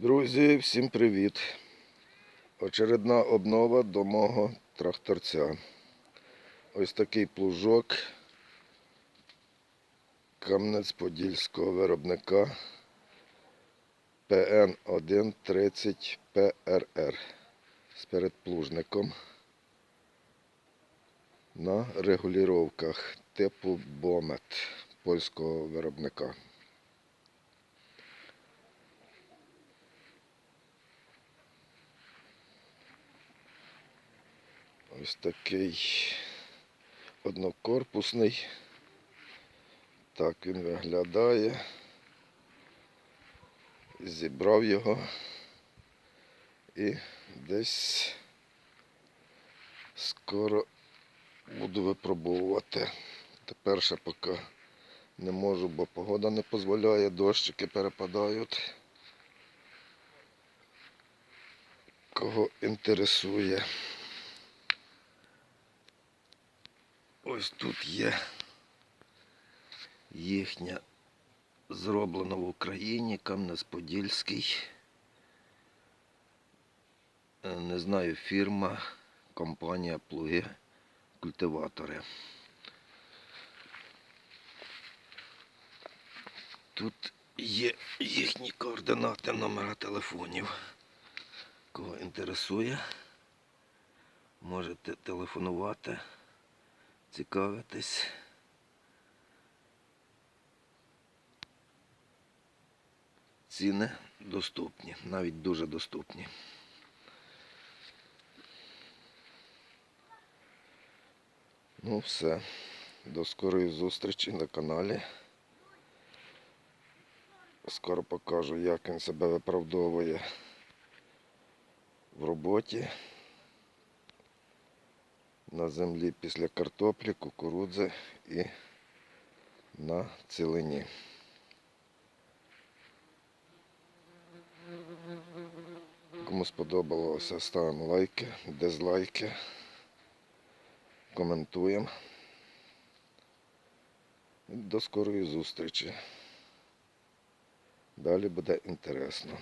Друзі, всім привіт! Очередна обнова до мого тракторця. Ось такий плужок Кам'янець-Подільського виробника ПН130 ПРР з передплужником на регулюваннях типу Бомет польського виробника. Ось такий однокорпусний. Так він виглядає. Зібрав його і десь скоро буду випробовувати. Тепер ще поки не можу, бо погода не дозволяє, дощики перепадають. Кого інтересує. Ось тут є їхня зроблена в Україні Кам'янець-Подільський. Е, Не знаю, фірма, компанія плуги, культиватори. Тут є їхні координати, номера телефонів. Кого інтересує, можете телефонувати цікавитись. Ціни доступні, навіть дуже доступні. Ну все. До скорої зустрічі на каналі. Скоро покажу, як він себе виправдовує в роботі на землі після картоплі, кукурудзи і на цілині. Кому сподобалося, ставимо лайки, дизлайки, коментуємо. До скорої зустрічі. Далі буде інтересно.